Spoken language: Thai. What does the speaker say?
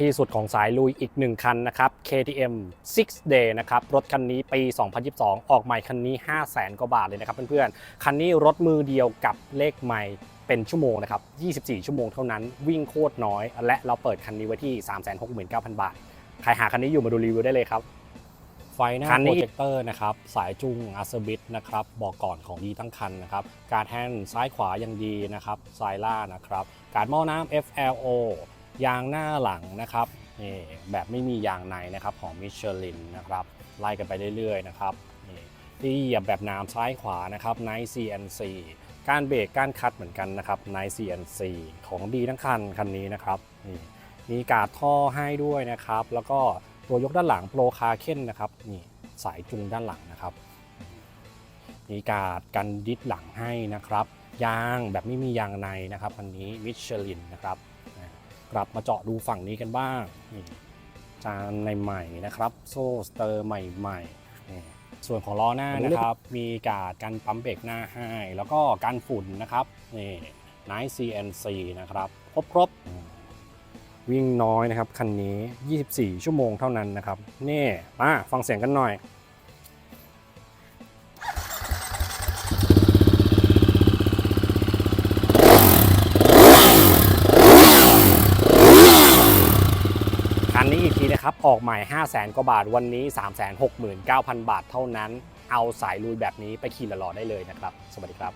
ที่สุดของสายลุยอีกหนึ่งคันนะครับ KTM 6 Day นะครับ รถคันนี้ปี 2022 ออกใหม่คันนี้ 5 0 0แสนกว่าบาทเลยนะครับเพื่อนๆ คันนี้รถมือเดียวกับเลขใหม่เป็นชั่วโมงนะครับ 24 ชั่วโมงเท่านั้น วิ่งโคตรน้อย และเราเปิดคันนี้ไว้ที่ 369,000 บาท ใครหาคันนี้อยู่มาดูรีวิวได้เลยครับไฟหน้าคันนี้โปรเจคเตอร์นะครับสายจุงอัสบิทนะครับบอกก่อนของดีทั้งคันนะครับการแฮนด์ซ้ายขวายังดีนะครับสายล่านะครับการหม้อน้ำ FLO ยางหน้าหลังนะครับนี่แบบไม่มียางในนะครับของมิชลินนะครับไล่กันไปเรื่อยๆนะครับนี่ที่เหยียบแบบน้ำซ้ายขวานะครับ Nice CNC การเบรกการคัดเหมือนกันนะครับ Nice CNC ของดีทั้งคันคันนี้นะครับนี่มีการ์ดท่อให้ด้วยนะครับ แล้วก็ตัวยกด้านหลังโปรคาเค้นนะครับนี่สายจุงด้านหลังนะครับ มีการ์ดกันดิสหลังให้นะครับ ยางแบบไม่มียางในนะครับอันนี้มิชลินนะครับ กลับมาเจาะดูฝั่งนี้กันบ้างนี่จานในใหม่ๆนะครับ โซ่สเตอร์ใหม่ๆนี่ส่วนของล้อหน้านะครับ มีการ์ดกันปั๊มเบรกหน้าให้แล้วก็กันฝุ่นนะครับนี่ไน CNC นะครับครบครบๆอืมวิ่งน้อยนะครับ คันนี้ 24 ชั่วโมงเท่านั้นนะครับ นี่มาฟังเสียงกันหน่อย นี้อีกทีนะครับ ออกใหม่ 5 0 0แสนกว่าบาท วันนี้ 3 6 9 0 0 0 บาทเท่านั้น เอาสายลุยแบบนี้ไปขี่ละลอได้เลยนะครับ สวัสดีครับ